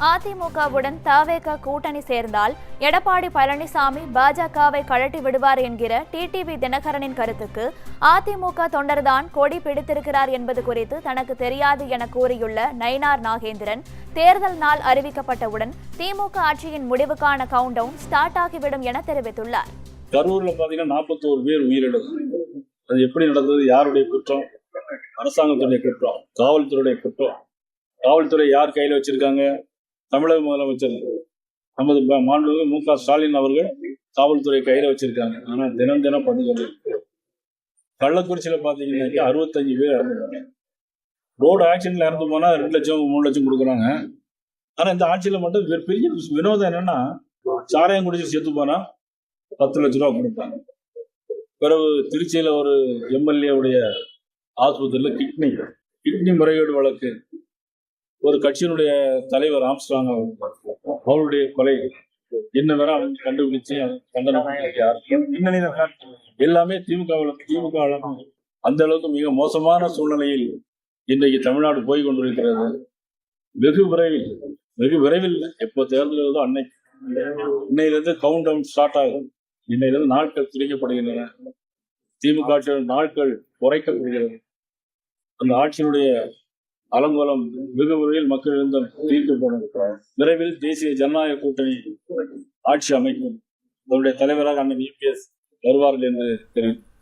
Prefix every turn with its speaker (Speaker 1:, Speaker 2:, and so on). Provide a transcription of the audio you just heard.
Speaker 1: அதிமுகவுடன் தவேக கூட்டணி சேர்ந்தால் எடப்பாடி பழனிசாமி பாஜகவை கழட்டி விடுவார் என்கிற டிடிவி தினகரனின் கருத்துக்கு அதிமுக தொண்டர்தான் கொடி பிடித்திருக்கிறார் என்பது குறித்து தனக்கு தெரியாது என கூறியுள்ள நயினார் நாகேந்திரன் தேர்தல் நாள் அறிவிக்கப்பட்டவுடன் திமுக ஆட்சியின் முடிவுக்கான கவுண்டவுன் ஸ்டார்ட் ஆகிவிடும் என தெரிவித்துள்ளார்.
Speaker 2: கரூர்ல பாத்தீங்கன்னா நாற்பத்தோரு பேர் உயிரிழந்தது அது எப்படி நடந்தது? யாருடைய குற்றம்? அரசாங்கத்துடைய குற்றம்? காவல்துறையுடைய குற்றம்? காவல்துறை யார் கையில் வச்சிருக்காங்க? தமிழக முதலமைச்சர் நமது ப- மாண்புமிகு மு க ஸ்டாலின் அவர்கள் காவல்துறை கையில வச்சிருக்காங்க. ஆனா தினம் தினம் பண்ணி கொண்டிருக்கிறது கள்ளக்குறிச்சியில பாத்தீங்கன்னாக்கா அறுபத்தஞ்சு பேர் இறந்துருக்காங்க. ரோடு ஆக்சிடென்ட்ல இறந்து போனா ரெண்டு லட்சம் மூணு லட்சம் கொடுக்குறாங்க. ஆனா இந்த ஆட்சியில மட்டும் பெரிய வினோதம் என்னன்னா சாராயம் குடிச்சு செத்து போனா பத்து லட்ச ரூபா கொடுப்பாங்க. பிறகு திருச்சியில ஒரு எம்எல்ஏ உடைய ஆஸ்பத்திரியில கிட்னி கிட்னி முறைகேடு வழக்கு. ஒரு கட்சியினுடைய தலைவர் ஆம்ஸ்ட்ராங் அவருடைய கொலை என்ன வேற அவங்க கண்டுபிடிச்சு கண்டனம் பின்னணியில எல்லாமே திமுக திமுக அந்த அளவுக்கு மிக மோசமான சூழ்நிலையில் இன்றைக்கு தமிழ்நாடு போய் கொண்டிருக்கிறது. வெகு விரைவில் வெகு விரைவில் எப்போ தேர்தல் இருந்தோ அன்னைக்கு. இன்னையிலிருந்து கவுண்ட் டவுன் ஸ்டார்ட் ஆகும். இன்னையிலிருந்து நாட்கள் திரிக்கப்படுகின்றன திமுக ஆட்சியின் நாட்கள் குறைக்கப்படுகிறது. அந்த ஆட்சியினுடைய அலங்கோலம் வெகு விரைவில் மக்களிடம் தீர்க்கப்படும் விரைவில் தேசிய ஜனநாயக கூட்டணி ஆட்சி அமைக்கும். அதனுடைய தலைவராக அண்ணன் இபிஎஸ் வருவார்கள் என்று தெரிவித்து